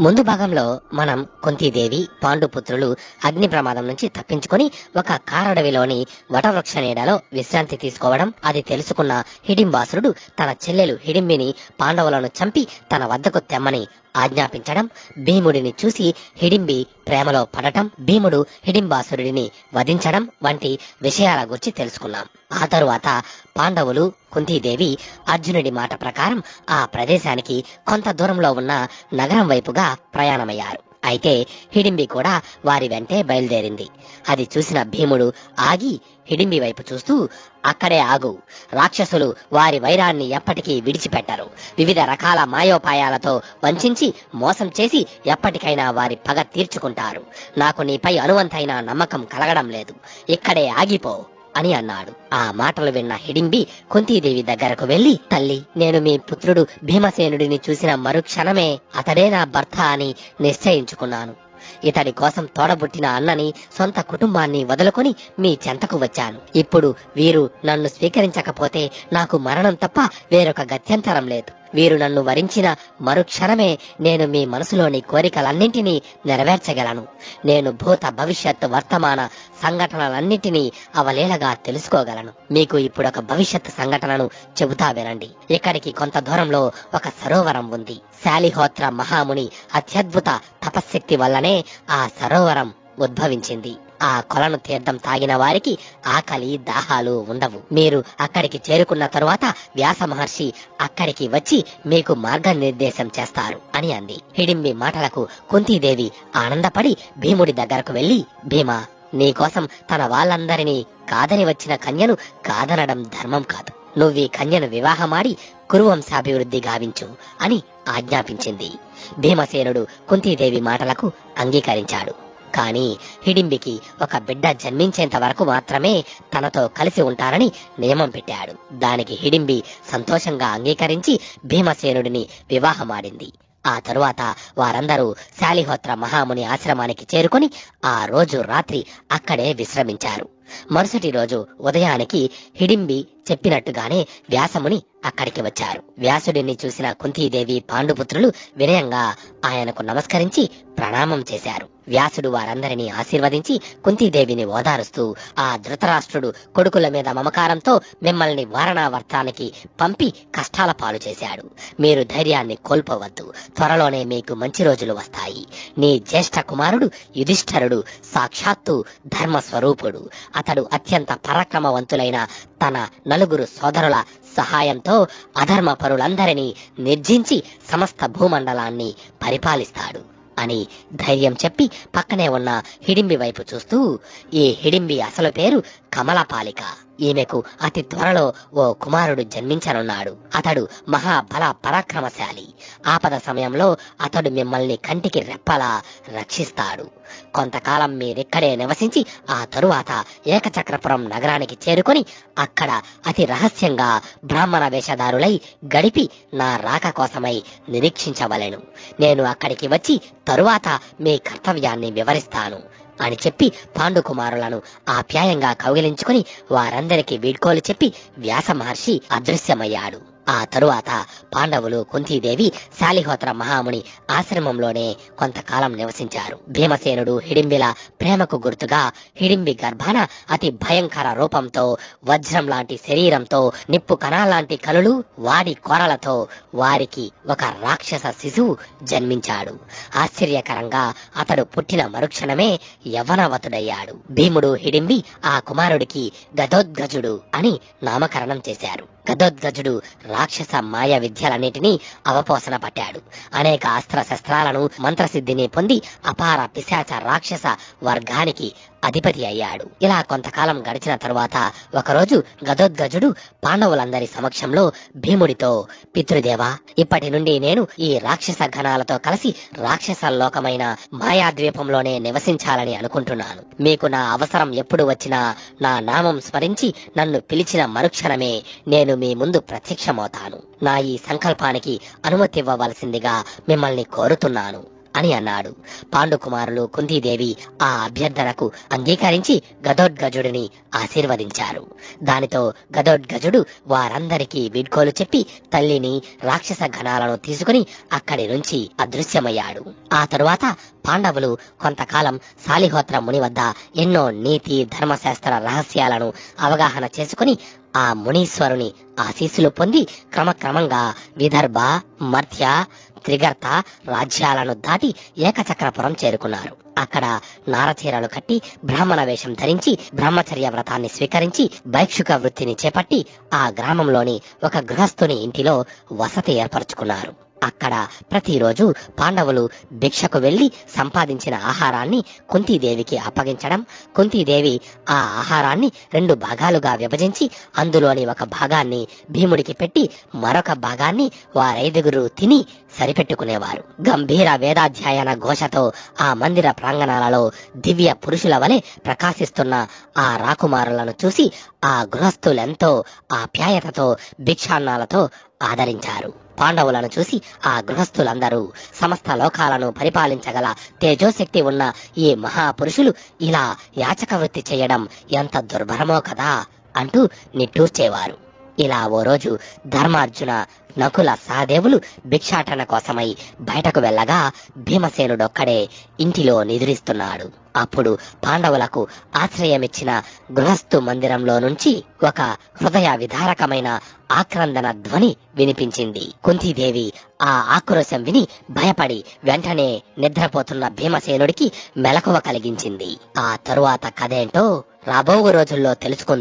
ముందు భాగంలో మనం కుంతీదేవి పాండుపుత్రులు అగ్ని ప్రమాదం నుంచి తప్పించుకొని ఒక కారడవిలోని వటవృక్ష నీడలో విశ్రాంతి తీసుకోవడం అది తెలుసుకున్న హిడింబాసురుడు తన చెల్లెలు హిడింబిని పాండవులను చంపి తన వద్దకు తెమ్మని ఆజ్ఞాపించడం భీముడిని చూసి హిడింబి ప్రేమలో పడటం భీముడు హిడింబాసురుడిని వధించడం వంటి విషయాల గురించి తెలుసుకున్నాం. ఆ తరువాత పాండవులు కుంతీదేవి అర్జునుడి మాట ప్రకారం ఆ ప్రదేశానికి కొంత దూరంలో ఉన్న నగరం వైపుగా ప్రయాణమయ్యారు. అయితే హిడింబి కూడా వారి వెంటే బయలుదేరింది. అది చూసిన భీముడు ఆగి హిడింబి వైపు చూస్తూ అక్కడే ఆగు. రాక్షసులు వారి వైరాన్ని ఎప్పటికీ విడిచిపెట్టరు. వివిధ రకాల మాయోపాయాలతో వంచించి మోసం చేసి ఎప్పటికైనా వారి పగ తీర్చుకుంటారు. నాకు నీపై అనువంతైన నమ్మకం కలగడం లేదు. ఇక్కడే ఆగిపో. అని అన్నాడు. ఆ మాటలు విన్న హిడింబి కుంతీదేవి దగ్గరకు వెళ్ళి తల్లి నేను మీ పుత్రుడు భీమసేనుడిని చూసిన మరుక్షణమే అతడే నా భర్త అని నిశ్చయించుకున్నాను. ఇతడి కోసం తోడబుట్టిన అన్నని సొంత కుటుంబాన్ని వదులుకొని మీ చెంతకు వచ్చాను. ఇప్పుడు వీరు నన్ను స్వీకరించకపోతే నాకు మరణం తప్ప వేరొక గత్యంతరం లేదు. వీరు నన్ను వరించిన మరుక్షణమే నేను మీ మనసులోని కోరికలన్నింటినీ నెరవేర్చగలను. నేను భూత భవిష్యత్ వర్తమాన సంఘటనలన్నింటినీ అవలీలగా తెలుసుకోగలను. మీకు ఇప్పుడు ఒక భవిష్యత్ సంఘటనను చెబుతా వినండి. ఇక్కడికి కొంత దూరంలో ఒక సరోవరం ఉంది. శాలిహోత్ర మహాముని అత్యద్భుత తపశ్శక్తి వల్లనే ఆ సరోవరం ఉద్భవించింది. ఆ కొలను తీర్థం తాగిన వారికి ఆకలి దాహాలు ఉండవు. మీరు అక్కడికి చేరుకున్న తరువాత వ్యాస మహర్షి అక్కడికి వచ్చి మీకు మార్గనిర్దేశం చేస్తారు అని అంది. హిడింబి మాటలకు కుంతీదేవి ఆనందపడి భీముడి దగ్గరకు వెళ్ళి భీమా నీకోసం తన వాళ్ళందరినీ కాదని వచ్చిన కన్యను కాదనడం ధర్మం కాదు. నువ్వీ కన్యను వివాహమాడి కురువంశాభివృద్ధి గావించు అని ఆజ్ఞాపించింది. భీమసేనుడు కుంతీదేవి మాటలకు అంగీకరించాడు. కానీ హిడింబికి ఒక బిడ్డ జన్మించేంత వరకు మాత్రమే తనతో కలిసి ఉంటారని నియమం పెట్టాడు. దానికి హిడింబి సంతోషంగా అంగీకరించి భీమసేనుడిని వివాహమాడింది. ఆ తరువాత వారందరూ శాలిహోత్ర మహాముని ఆశ్రమానికి చేరుకొని ఆ రోజు రాత్రి అక్కడే విశ్రమించారు. మరుసటి రోజు ఉదయానికి హిడింబి చెప్పినట్టుగానే వ్యాసముని అక్కడికి వచ్చారు. వ్యాసుడిని చూసిన కుంతీదేవి పాండుపుత్రులు వినయంగా ఆయనకు నమస్కరించి ప్రణామం చేశారు. వ్యాసుడు వారందరినీ ఆశీర్వదించి కుంతీదేవిని ఓదారుస్తూ ఆ ధృతరాష్ట్రుడు కొడుకుల మీద మమకారంతో మిమ్మల్ని వారణావర్తానికి పంపి కష్టాల పాలు చేశాడు. మీరు ధైర్యాన్ని కోల్పోవద్దు. త్వరలోనే మీకు మంచి రోజులు వస్తాయి. నీ జ్యేష్ఠ కుమారుడు యుధిష్ఠరుడు సాక్షాత్తు ధర్మ స్వరూపుడు అతడు అత్యంత పరాక్రమవంతులైన తన నలుగురు సోదరుల సహాయంతో అధర్మ పరులందరినీ నిర్జించి సమస్త భూమండలాన్ని పరిపాలిస్తాడు అని ధైర్యం చెప్పి పక్కనే ఉన్న హిడింబి వైపు చూస్తూ ఈ హిడింబి అసలు పేరు కమలపాలిక. ఈమెకు అతి త్వరలో ఓ కుమారుడు జన్మించనున్నాడు. అతడు మహాబల పరాక్రమశాలి. ఆపద సమయంలో అతడు మిమ్మల్ని కంటికి రెప్పలా రక్షిస్తాడు. కొంతకాలం మీరిక్కడే నివసించి ఆ తరువాత ఏకచక్రపురం నగరానికి చేరుకొని అక్కడ అతి రహస్యంగా బ్రాహ్మణ వేషధారులై గడిపి నా రాక కోసమై నిరీక్షించవలెను. నేను అక్కడికి వచ్చి తరువాత మీ కర్తవ్యాన్ని వివరిస్తాను. అని చెప్పి పాండుకుమారులను ఆప్యాయంగా కౌగిలించుకుని వారందరికీ వీడ్కోలు చెప్పి వ్యాస మహర్షి అదృశ్యమయ్యాడు. ఆ తరువాత పాండవులు కుంతీదేవి శాలిహోత్ర మహాముని ఆశ్రమంలోనే కొంతకాలం నివసించారు. భీమసేనుడు హిడింబిల ప్రేమకు గుర్తుగా హిడింబి గర్భాన అతి భయంకర రూపంతో వజ్రం లాంటి శరీరంతో నిప్పు కణాలాంటి కలులు వాడి కోరలతో వారికి ఒక రాక్షస శిశువు జన్మించాడు. ఆశ్చర్యకరంగా అతడు పుట్టిన మరుక్షణమే యవనవతుడయ్యాడు భీముడు హిడింబి ఆ కుమారుడికి గదోద్గజుడు అని నామకరణం చేశారు. గదోద్గజుడు రాక్షస మాయ విద్యలన్నిటినీ అవపోసన పట్టాడు. అనేక అస్త్ర శస్త్రాలను మంత్రసిద్ధిని పొంది అపార పిశాచ రాక్షస వర్గానికి అధిపతి అయ్యాడు. ఇలా కొంతకాలం గడిచిన తరువాత ఒకరోజు గదోద్గజుడు పాండవులందరి సమక్షంలో భీముడితో పితృదేవా ఇప్పటి నుండి నేను ఈ రాక్షస గణాలతో కలిసి రాక్షస లోకమైన మాయాద్వీపంలోనే నివసించాలని అనుకుంటున్నాను. మీకు నా అవసరం ఎప్పుడు వచ్చినా నా నామం స్మరించి నన్ను పిలిచిన మరుక్షణమే నేను మీ ముందు ప్రత్యక్షమవుతాను. నా ఈ సంకల్పానికి అనుమతి ఇవ్వవలసిందిగా మిమ్మల్ని కోరుతున్నాను అని అన్నాడు. పాండుకుమారులు కుంతీదేవి ఆ అభ్యర్థనకు అంగీకరించి గదోద్గజుడిని ఆశీర్వదించారు. దానితో గదోద్గజుడు వారందరికీ వీడ్కోలు చెప్పి తల్లిని రాక్షస గణాలను తీసుకుని అక్కడి నుంచి అదృశ్యమయ్యాడు. ఆ తరువాత పాండవులు కొంతకాలం సాలిహోత్ర ముని వద్ద ఎన్నో నీతి ధర్మశాస్త్ర రహస్యాలను అవగాహన చేసుకుని ఆ మునీశ్వరుని ఆశీస్సులు పొంది క్రమక్రమంగా విదర్భ మధ్య త్రిగర్త రాజ్యాలను దాటి ఏకచక్రపురం చేరుకున్నారు. అక్కడ నారచీరలు కట్టి బ్రాహ్మణ వేషం ధరించి బ్రహ్మచర్య వ్రతాన్ని స్వీకరించి భైక్షుక వృత్తిని చేపట్టి ఆ గ్రామంలోని ఒక గృహస్థుని ఇంటిలో వసతి ఏర్పరచుకున్నారు. అక్కడ ప్రతిరోజు పాండవులు భిక్షకు వెళ్ళి సంపాదించిన ఆహారాన్ని కుంతీదేవికి అప్పగించడం. కుంతీదేవి ఆ ఆహారాన్ని రెండు భాగాలుగా విభజించి అందులోని ఒక భాగాన్ని భీముడికి పెట్టి మరొక భాగాన్ని వారైదుగురు తిని సరిపెట్టుకునేవారు. గంభీర వేదాధ్యాయన ఘోషతో ఆ మందిర ప్రాంగణాలలో దివ్య పురుషుల వలె ప్రకాశిస్తున్న ఆ రాకుమారులను చూసి ఆ గృహస్థులెంతో ఆప్యాయతతో భిక్షాన్నాలతో ఆదరించారు. పాండవులను చూసి ఆ గృహస్థులందరూ సమస్త లోకాలను పరిపాలించగల తేజోశక్తి ఉన్న ఈ మహాపురుషులు ఇలా యాచక వృత్తి చేయడం ఎంత దుర్భరమో కదా అంటూ నిట్టూర్చేవారు. ఇలా ఓ రోజు ధర్మార్జున నకుల సహదేవులు భిక్షాటన కోసమై బయటకు వెళ్ళగా భీమసేనుడొక్కడే ఇంటిలో నిద్రిస్తున్నాడు. అప్పుడు పాండవులకు ఆశ్రయమిచ్చిన గృహస్థు మందిరంలో నుంచి ఒక హృదయ విదారకమైన ఆక్రందన ధ్వని వినిపించింది. కుంతీదేవి ఆ ఆక్రోశం విని భయపడి వెంటనే నిద్రపోతున్న భీమసేనుడికి మెలకువ కలిగించింది. ఆ తరువాత కథేంటో రాబోవు రోజుల్లో తెలుసుకుంది.